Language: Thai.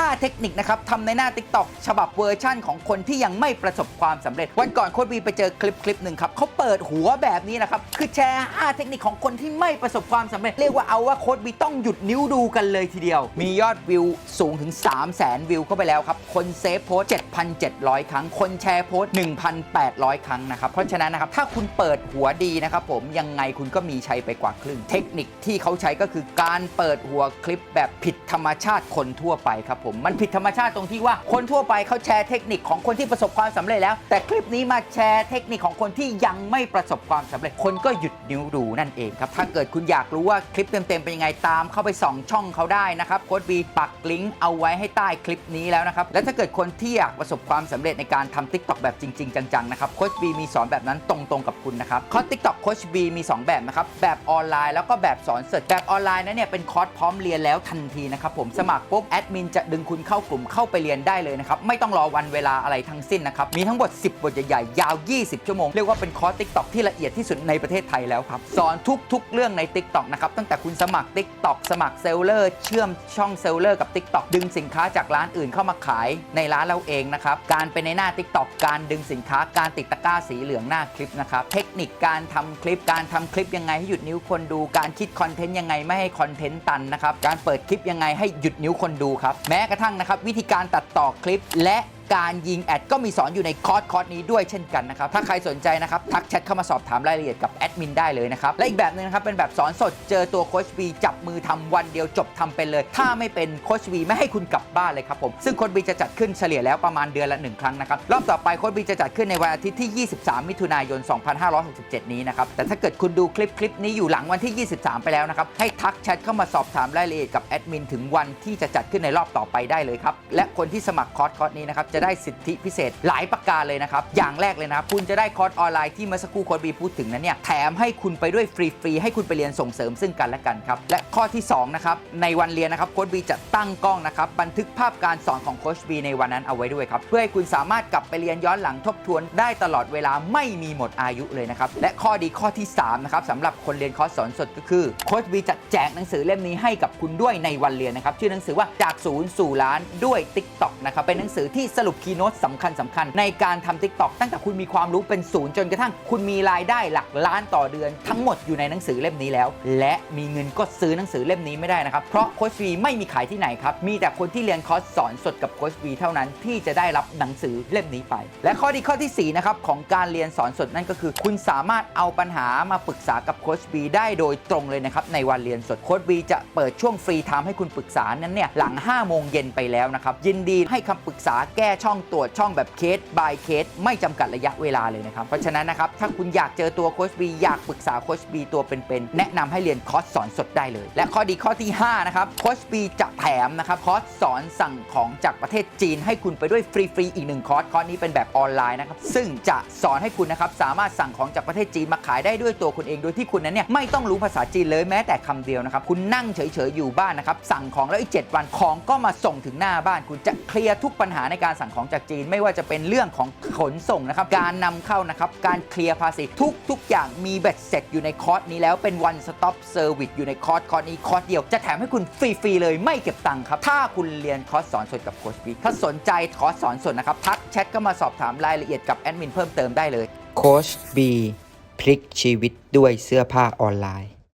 5 เทคนิคนะครับทำในหน้า TikTok ฉบับเวอร์ชั่นของคนที่ยังไม่ประสบความสำเร็จ วันก่อนโค้ดบีไปเจอคลิปคลิปหนึ่งครับเขาเปิดหัวแบบนี้นะครับ คือแชร์ 5 เทคนิคของคนที่ไม่ประสบความสำเร็จ เรียกว่าเอาว่าโค้ดบีต้องหยุดนิ้วดูกันเลยทีเดียว มียอดวิวสูงถึง 3 0 0แสนวิวเข้าไปแล้วครับ คนเซฟโพสต์7,700 ครั้ง คนแชร์โพสต์1,800 ครั้งนะครับ เพราะฉะนั้นนะครับถ้าคุณเปิดหัวดีนะครับผมยังไงคุณก็มีชัยไปกว่าครึ่ง เทคนิคที่เขาใช้ก็คือการเปิดหัวคลิปแบบผิดธรรมชาติคนทั่วไปครับผมมันผิดธรรมชาติตรงที่ว่าคนทั่วไปเขาแชร์เทคนิคของคนที่ประสบความสำเร็จแล้ว แต่คลิปนี้มาแชร์เทคนิคของคนที่ยังไม่ประสบความสำเร็จ คนก็หยุดนิ้วดูนั่นเองครับถ้าเกิดคุณอยากรู้ว่าคลิปเต็มๆเป็นยังไงตามเข้าไปส่องช่องเขาได้นะครับโค้ดบีปักลิงก์เอาไว้ให้ใต้คลิปนี้แล้วนะครับและถ้าเกิดคนที่อยากประสบความสำเร็จในการทำ TikTok แบบจริง ๆ จังๆนะครับโค้ชบีมีสอนแบบนั้นตรงๆกับคุณนะครับคอร์ส TikTok โค้ชบีมี 2 แบบนะครับแบบออนไลน์แล้วก็แบบสอนสดแบบออนไลน์นั้นเนี่ยเป็นคอร์สพร้อมเรียนแล้วทันทีนะครับผมสมัครปุ๊บแอดมินจะดึงคุณเข้ากลุ่มเข้าไปเรียนได้เลยนะครับ ไม่ต้องรอวันเวลาอะไรทั้งสิ้นนะครับ มีทั้งหมด 10 บทใหญ่ๆ ยาว 20 ชั่วโมง เรียกว่าเป็นคอร์ส TikTok ที่ละเอียดที่สุดในประเทศไทยแล้วครับ สอนทุกๆ เรื่องใน TikTok นะครับ ตั้งแต่คุณสมัคร TikTok สมัครเซลเลอร์ เชื่อมช่องเซลเลอร์กับ TikTok ดึงสินค้าจากร้านอื่นเข้ามาขายในร้านเราเองนะครับ การเป็นในหน้า TikTok กการดึงสินค้า การติดตะกร้าสีเหลืองหน้าคลิปนะครับ เทคนิคการทำคลิป การทำคลิปยังไงให้หยุดนิ้วคนดู การคิดคอนเทนต์ยังไงไม่ให้คอนเทนต์ตันนะครับ การเปิดคลิปยังไงให้หยุดนิ้วคนดูครับแม้กระทั่งนะครับวิธีการตัดต่อคลิปและ การยิงแอดก็มีสอนอยู่ในคอร์สคอร์สนี้ด้วยเช่นกันนะครับ ถ้าใครสนใจนะครับ ทักแชทเข้ามาสอบถามรายละเอียดกับแอดมินได้เลยนะครับ และอีกแบบหนึงนะครับ เป็นแบบสอนสดเจอตัวโคชบีจับมือทำวันเดียวจบทำเป็นเลย ถ้าไม่เป็นโคชบีไม่ให้คุณกลับบ้านเลยครับผม ซึ่งโคชบีจะจัดขึ้นเฉลี่ยแล้วประมาณเดือนละหนึ่งครั้งนะครับ รอบต่อไปโคชบีจะจัดขึ้นในวันอาทิตย์ที่ 23 มิถุนายน 2567 นี้นะครับ แต่ถ้าเกิดคุณดูคลิปคลิปนี้อยู่หลังวันที่ 23 ไปแล้วนะครับ ให้ทักแชทเข้ามาสอบถามรายละเอียดกับแอดมินถึงวันที่จะจัดขึ้นในรอบต่อไปได้เลยครับ และคนที่สมัครคอร์สคอร์สนี้นะครับจะได้สิทธิพิเศษหลายประการเลยนะครับ อย่างแรกเลยนะ คุณจะได้คอร์สออนไลน์ที่เมื่อสักครู่โค้ดบีพูดถึงนั้นเนี่ยแถมให้คุณไปด้วยฟรีๆให้คุณไปเรียนส่งเสริมซึ่งกันและกันครับและข้อที่2นะครับในวันเรียนนะครับโค้ดบีจะตั้งกล้องนะครับบันทึกภาพการสอนของโค้ชบีในวันนั้นเอาไว้ด้วยครับเพื่อให้คุณสามารถกลับไปเรียนย้อนหลังทบทวนได้ตลอดเวลาไม่มีหมดอายุเลยนะครับและข้อดีข้อที่3นะครับสำหรับคนเรียนคอร์สสอนสดก็คือโค้ชบีจะแจกหนังสือเล่มนี้ให้กับคุณด้วยในวันเรียนนะครับชื่อหนังสือว่าจากศูนย์สู่ล้านด้วย TikTok นะครับเป็นหนังสือที่สรุปคีย์โน้ตสำคัญสำคัญในการทำ TikTok ตั้งแต่คุณมีความรู้เป็นศูนย์จนกระทั่ง คุณมีรายได้หลักล้านต่อเดือน ทั้งหมดอยู่ในหนังสือเล่มนี้แล้ว และมีเงินก็ซื้อหนังสือเล่มนี้ไม่ได้นะครับ เพราะโค้ชวีไม่มีขายที่ไหนครับ มีแต่คนที่เรียนคอร์สสอนสดกับโค้ชวีเท่านั้นที่จะได้รับหนังสือเล่มนี้ไป และข้อดีข้อที่4นะครับของการเรียนสอนสดนั่นก็คือ คุณสามารถเอาปัญหามาปรึกษากับโค้ชวีได้โดยตรงเลยนะครับในวันเรียนสดโค้ชวีจะเปิดช่วงฟรีไทม์ให้คุณปรึกษานั้นเนี่ยหลัง5โมงเย็นไปแล้วนะครับยินดีให้คำปรึกษาแก้ช่องตรวจช่องแบบเคส by เคส ไม่จำกัดระยะเวลาเลยนะครับ เพราะฉะนั้นนะครับ ถ้าคุณอยากเจอตัวโคชบีอยากปรึกษาโคชบีตัวเป็นๆ แนะนำให้เรียนคอร์สสอนสดได้เลย และข้อดีข้อที่ 5 นะครับโคชบีจะแถมนะครับคอร์สสอนสั่งของจากประเทศจีน ให้คุณไปด้วยฟรีๆอีกหนึ่งคอร์สคอร์สนี้เป็นแบบออนไลน์นะครับซึ่งจะสอนให้คุณนะครับสามารถสั่งของจากประเทศจีนมาขายได้ด้วยตัวคุณเองโดยที่คุณนั้นเนี่ยไม่ต้องรู้ภาษาจีนเลยแม้แต่คำเดียวนะครับคุณนั่งเฉยๆอยู่บ้านนะครับสั่งของแล้วอีก 7 วันของก็มาส่งถึงหน้าบ้าน คุณจะเคลียร์ทุกปัญหาในการสั่งของจากจีน ไม่ว่าจะเป็นเรื่องของขนส่งนะครับ การนำเข้านะครับ การเคลียร์ภาษีทุกทุกอย่างมีเบ็ดเสร็จอยู่ในคอร์สนี้แล้วเป็น one stop service อยู่ในคอร์สคอร์สนี้คอร์สเดียว จะแถมให้คุณฟรีๆเลยไม่เก็บตังค์ครับ ถ้าคุณเรียนคอร์สสอนสดกับโค้ชบีถ้าสนใจคอร์สสอนสดนะครับทักแชทเข้ามาสอบถามรายละเอียดกับแอดมินเพิ่มเติมได้เลยโค้ชบีพลิกชีวิตด้วยเสื้อผ้าออนไลน์